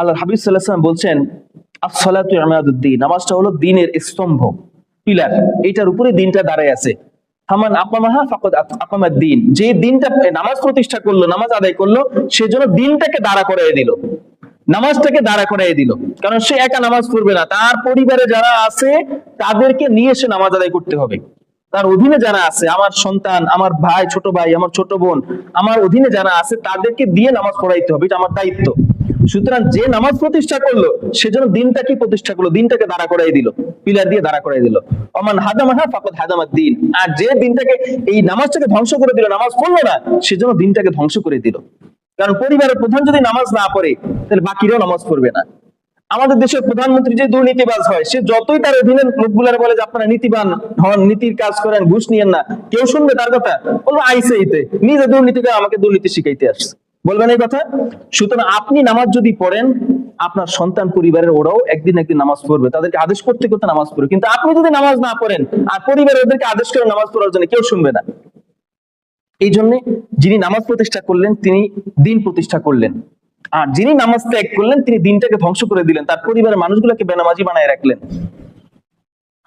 আল্লাহ হাবিব সাল্লাহ সাল্লাম বলছেন, আসসালাতু ইমাদুদ্দিন নামাজটা হলো দিনের স্তম্ভ, পিলার এটার উপরে দিনটা দাঁড়ায় আছে। হামান আকামাহা ফাকাদ আকামাদ দিন যে দিনটা নামাজ প্রতিষ্ঠা করল, নামাজ আদায় করল সেজন্য দিনটাকে দাঁড়া করাই দিল। নামাজটাকে দাঁড়া করাই দিল, কারণ সে একা নামাজ পড়বে না, তার পরিবারে যারা আছে, তাদেরকে নিয়ে সে নামাজ আদায় করতে হবে। তার অধীনে যারা আছে, আমার সন্তান, আমার ভাই, ছোট ভাই, আমার ছোট বোন, আমার অধীনে যারা আছে, তাদেরকে দিয়ে নামাজ পড়াইতে হবে, এটা আমার দায়িত্ব। সুতরাং যে নামাজ প্রতিষ্ঠা করল সেজন্য দিনটাকে প্রতিষ্ঠা করল, দিনটাকে দাঁড়া করাই দিল, পিলার দিয়ে দাঁড়া করাই দিল। অমান হাদামাহা ফাকত হাদামাদ দিন। আর যে দিনটাকে, এই নামাজটাকে ধ্বংস করে দিল, নামাজ পড়ল না সেজন্য দিনটাকে ধ্বংস করে দিল। কারণ পরিবারের প্রধান যদি নামাজ না পড়ে, তাহলে বাকিরাও নামাজ পড়বে না। আমাদের দেশের প্রধানমন্ত্রী যে দুর্নীতিবাজ হয়, সে যতই তার অধীনের লোকগুলার বলে যে আপনারা নীতিবান হন, নীতির কাজ করেন, ঘুষ নিয়েন না, কেউ শুনবে তার কথা? বলব আইসে নিজে দুর্নীতি আমাকে দুর্নীতি শিখাইতে আসছে। বলবেন এই কথা? সুতরাং আপনি নামাজ যদি পড়েন, আপনার সন্তান পরিবারের ওরাও একদিন একদিন নামাজ পড়বে। তাদেরকে আদেশ করতে করতে নামাজ পড়বে কিন্তু আপনি যদি নামাজ না পড়েন, আর পরিবারের ওদেরকে আদেশ করে নামাজ পড়ার জন্য কেউ শুনবে না। এই জন্য যিনি নামাজ প্রতিষ্ঠা করলেন, তিনি দিন প্রতিষ্ঠা করলেন। আর যিনি নামাজ ত্যাগ করলেন, তিনি দিনটাকে ধ্বংস করে দিলেন। তার পরিবারের মানুষগুলোকে বেনামাজি বানায় রাখলেন।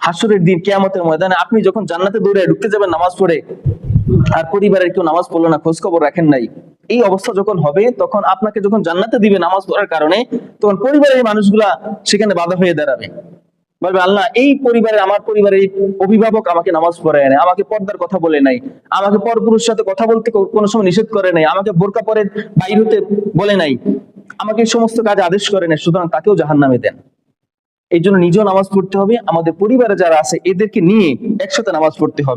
হাসুরের দিন, কেয়ামতের ময়দানে আপনি যখন জান্নাতে দৌড়ে ঢুকতে যাবেন নামাজ পড়ে, আর পরিবারের কেউ নামাজ পড়ল না খোঁজ খবর রাখেন নাই। এই অবস্থা যখন হবে, তখন আপনাকে যখন জান্নাতে দিবে নামাজ পড়ার কারণে, তখন পরিবারের মানুষগুলা সেখানে বাধা হয়ে দাঁড়াবে। বলবে, আল্লাহ, এই পরিবারে আমার পরিবারের অভিভাবক আমাকে নামাজ পড়ায় নাই, আমাকে পর্দার কথা বলে নাই, আমাকে পরপুরুষের সাথে কথা বলতে কোনো সময় নিষেধ করে নাই, আমাকে বোরকা পরে বাইর হতে বলে নাই, আমাকে সমস্ত কাজে আদেশ করে নাই, সুতরাং তাকেও জাহান নামে দেন। এই জন্য নিজেও নামাজ পড়তে হবে। আমাদের পরিবারে যারা আছে, এদেরকে নিয়ে একসাথে নামাজ পড়তে হবে।